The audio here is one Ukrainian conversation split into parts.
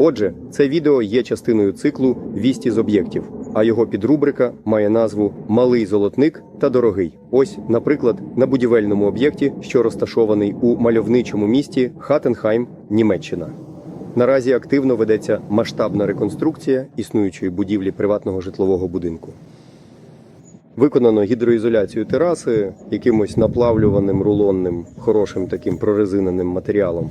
Отже, це відео є частиною циклу Вісті з об'єктів, а його підрубрика має назву Малий золотник та дорогий. Ось, наприклад, на будівельному об'єкті, що розташований у мальовничому місті Хаттенхайм, Німеччина. Наразі активно ведеться масштабна реконструкція існуючої будівлі приватного житлового будинку. Виконано гідроізоляцію тераси якимось наплавлюваним рулонним, хорошим таким прорезиненим матеріалом.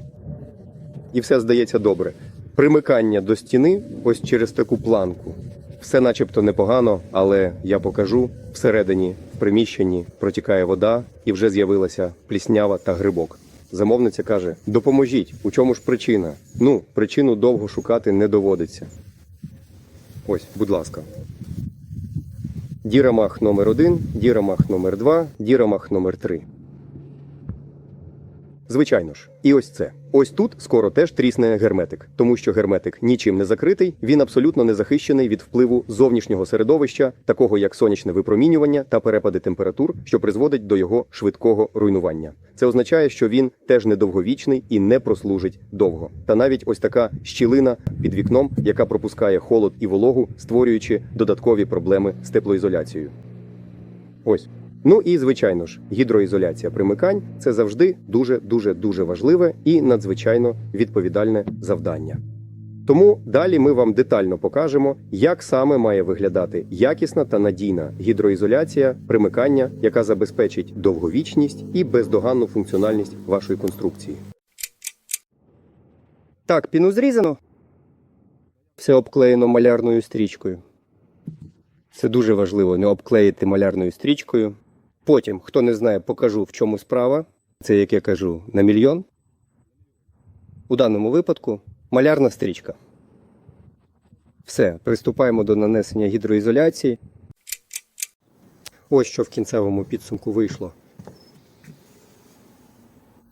І все здається добре. Примикання до стіни ось через таку планку. Все начебто непогано, але я покажу всередині, в приміщенні протікає вода і вже з'явилася пліснява та грибок. Замовниця каже: допоможіть, у чому ж причина? Ну, причину довго шукати не доводиться. Ось, будь ласка. Дірамах номер 1 дірамах номер 2 дірамах номер 3 Звичайно ж, і ось це. Ось тут скоро теж трісне герметик, тому що герметик нічим не закритий, він абсолютно не захищений від впливу зовнішнього середовища, такого як сонячне випромінювання та перепади температур, що призводить до його швидкого руйнування. Це означає, що він теж недовговічний і не прослужить довго. Та навіть ось така щілина під вікном, яка пропускає холод і вологу, створюючи додаткові проблеми з теплоізоляцією. Ось. Ну і звичайно ж, гідроізоляція примикань це завжди дуже дуже дуже важливе і надзвичайно відповідальне завдання. Тому далі ми вам детально покажемо, як саме має виглядати якісна та надійна гідроізоляція примикання, яка забезпечить довговічність і бездоганну функціональність вашої конструкції. Так, піну зрізано. Все обклеєно малярною стрічкою. Це дуже важливо не обклеїти малярною стрічкою. Потім, хто не знає, покажу, в чому справа. Це, як я кажу, на мільйон. У даному випадку малярна стрічка. Все, приступаємо до нанесення гідроізоляції. Ось що в кінцевому підсумку вийшло.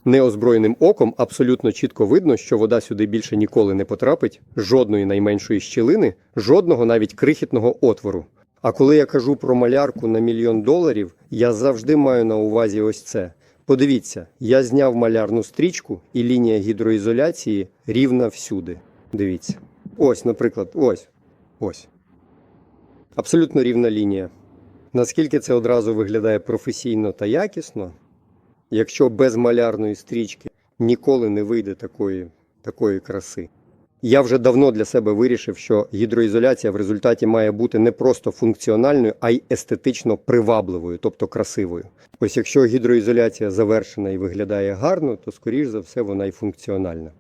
Неозброєним оком абсолютно чітко видно, що вода сюди більше ніколи не потрапить, жодної найменшої щілини, жодного навіть крихітного отвору. А коли я кажу про малярку на мільйон доларів, я завжди маю на увазі ось це. Подивіться, я зняв малярну стрічку, і лінія гідроізоляції рівна всюди. Дивіться. Ось, наприклад, ось. Ось. Абсолютно рівна лінія. Наскільки це одразу виглядає професійно та якісно, якщо без малярної стрічки ніколи не вийде такої, такої краси. Я вже давно для себе вирішив, що гідроізоляція в результаті має бути не просто функціональною, а й естетично привабливою, тобто красивою. Ось якщо гідроізоляція завершена і виглядає гарно, то скоріш за все вона й функціональна.